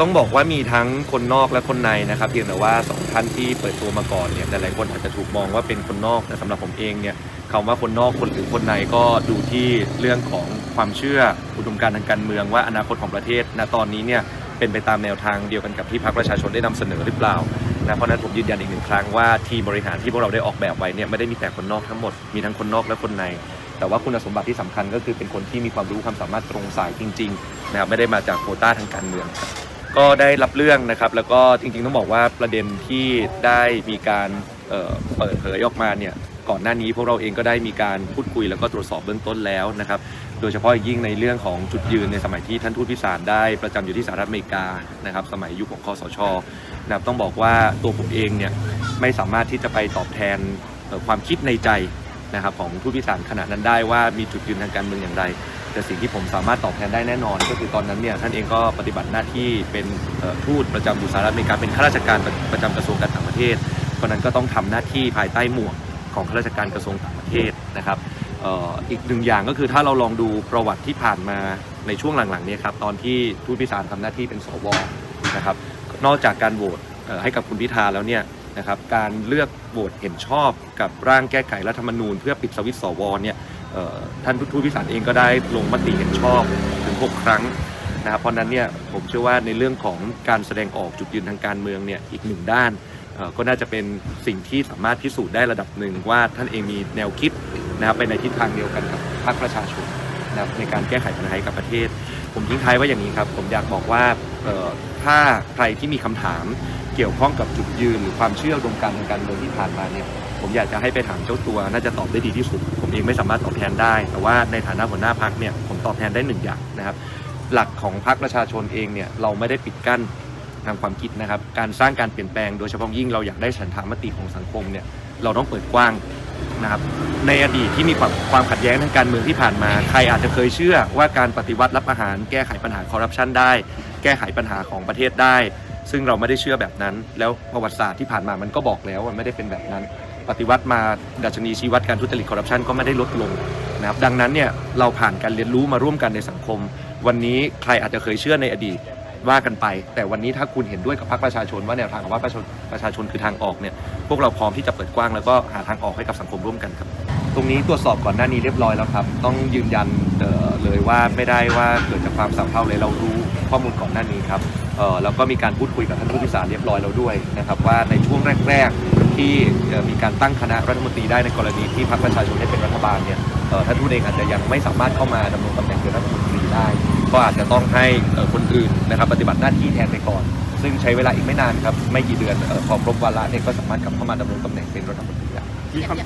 ต้องบอกว่ามีทั้งคนนอกและคนในนะครับเพียงแต่ว่าสองท่านที่เปิดตัวมาก่อนเนี่ยแต่หลายคนอาจจะถูกมองว่าเป็นคนนอกแต่สำหรับผมเองเนี่ยคำว่าคนนอกคนหรือคนในก็ดูที่เรื่องของความเชื่ออุดมการณ์ทางการเมืองว่าอนาคตของประเทศณตอนนี้เนี่ยเป็นไปตามแนวทางเดียวกันกับที่พรรคประชาชนได้นำเสนอหรือเปล่านะเพราะนั้นผมยืนยันอีกหนึ่งครั้งว่าทีมบริหารที่พวกเราได้ออกแบบไว้เนี่ยไม่ได้มีแต่คนนอกทั้งหมดมีทั้งคนนอกและคนใน แต่ว่าคุณสมบัติที่สำคัญก็คือเป็นคนที่มีความรู้ความสามารถตรงสายจริงๆนะครับไม่ได้มาจากโควต้าทางการเมืองครับ ก็ได้รับเรื่องนะครับ แล้วก็จริงๆต้องบอกว่าประเด็นที่ได้มีการเเปิดเผยออกมาเนี่ยก่อนหน้านี้พวกเราเองก็ได้มีการพูดคุยแล้วก็ตรวจสอบเบื้องต้นแล้วนะครับ โดยเฉพาะยิ่งในเรื่องของจุดยืนในสมัยที่ท่านทูตพิสารได้ประจำอยู่ที่สหรัฐอเมริกานะครับ สมัยยุคของคอสชนะครับต้องบอกว่าตัวผมเองเนี่ยไม่สามารถที่จะไปตอบแทนความคิดในใจนะครับของผู้พิสารขณะนั้นได้ว่ามีจุดยืนทางการเมืองอย่างไร แต่สิ่งที่ผมสามารถตอบแทนได้แน่นอน ก็คือตอนนั้นเนี่ยท่านเองก็ปฏิบัติหน้าที่เป็นทูตประจำอยู่สหรัฐอเมริกาเป็นข้าราชการประประจำกระทรวงการต่างประเทศเพราะนั้นก็ต้องทำหน้าที่ภายใต้หมวกของข้าราชการกระทรวงต่างประเทศนะครับอีกหนึ่งอย่างก็คือถ้าเราลองดูประวัติที่ผ่านมาในช่วงหลังๆนี่ยครับตอนที่ทูตพิสารทำหน้าที่เป็นสวนะครับนอกจากการโหวตให้กับคุณพิธาแล้วเนี่ยนะครับการเลือกโหวตเห็นชอบกับร่างแก้ไขรัฐธรรมนูญ เพื่อปิดสวิตสวเนี่ย ท่านทูตพิสารเองก็ได้ลงมติเห็นชอบถึง 6 ครั้งนะครับเพราะนั้นเนี่ยผมเชื่อว่าในเรื่องของการแสดงออกจุดยืนทางการเมืองเนี่ยอีกหนึ่งด้านก็น่าจะเป็นสิ่งที่สามารถพิสูจน์ได้ระดับหนึ่งว่าท่านเองมีแนวคิดนะครับไปในทิศทางเดียวกันกับพรรคประชาชนนะครับในการแก้ไขปัญหาให้กับประเทศ ผมทิ้งท้ายว่าอย่างนี้ครับผมอยากบอกว่าถ้าใครที่มีคำถามเกี่ยวข้องกับจุดยืนหรือความเชื่ออุดมการทางการเมืองที่ผ่านมาเนี่ย ผมอยากจะให้ไปถามเจ้าตัวน่าจะตอบได้ดีที่สุด ผมเองไม่สามารถตอบแทนได้ แต่ว่าในฐานะหัวหน้าพักเนี่ยผมตอบแทนได้หนึ่งอย่างนะครับ หลักของพรรคประชาชนเองเนี่ยเราไม่ได้ปิดกั้นทางความคิดนะครับ การสร้างการเปลี่ยนแปลงโดยเฉพาะยิ่งเราอยากได้ฉันทามติของสังคมเนี่ยเราต้องเปิดกว้างนะครับในอดีตที่มีความความขัดแย้งทางการเมืองที่ผ่านมา ใครอาจจะเคยเชื่อว่าการปฏิวัติรับอาหาร แก้ไขปัญหาคอร์รัปชันได้ แก้ไขปัญหาของประเทศได้ ซึ่งเราไม่ได้เชื่อแบบนั้น แล้วประวัติศาสตร์ที่ผ่านมามันก็บอกแล้วว่าไม่ได้เป็นแบบนั้น ปฏิวัติมาดัชนีชี้วัดการทุจริตคอร์รัปชันก็ไม่ได้ลดลงนะครับดังนั้นเนี่ยเราผ่านการเรียนรู้มาร่วมกันในสังคม วันนี้ใครอาจจะเคยเชื่อในอดีตว่ากันไป แต่วันนี้ถ้าคุณเห็นด้วยกับพรรคประชาชนว่าแนวทางของพรรคประชาชนประชาชนคือทางออกเนี่ยพวกเราพร้อมที่จะเปิดกว้างแล้วก็หาทางออกให้กับสังคมร่วมกันครับ ตรงนี้ตรวจสอบก่อนหน้านี้เรียบร้อยแล้วครับ ต้องยืนยันเออเลยว่าไม่ได้ว่าเกิดจากความสัมเพาเลยเรารู้ข้อมูลก่อนหน้านี้ครับ แล้วก็มีการพูดคุยกับท่านผู้พิสารเรียบร้อยแล้วด้วยนะครับว่าในช่วงแรก ๆ ที่มีการตั้งคณะรัฐมนตรีได้ในกรณีที่พรรคประชาชนได้เป็นรัฐบาลเนี่ยท่านทูตเองอาจจะยังไม่สามารถเข้ามาดำรงตำแหน่งเป็นรัฐมนตรีได้ ก็อาจจะต้องให้คนอื่นนะครับปฏิบัติหน้าที่แทนไปก่อน ซึ่งใช้เวลาอีกไม่นานครับไม่กี่เดือนพอครบวาระเนี่ยก็สามารถกลับเข้ามาดำรงตำแหน่งเป็นรัฐมนตรีได้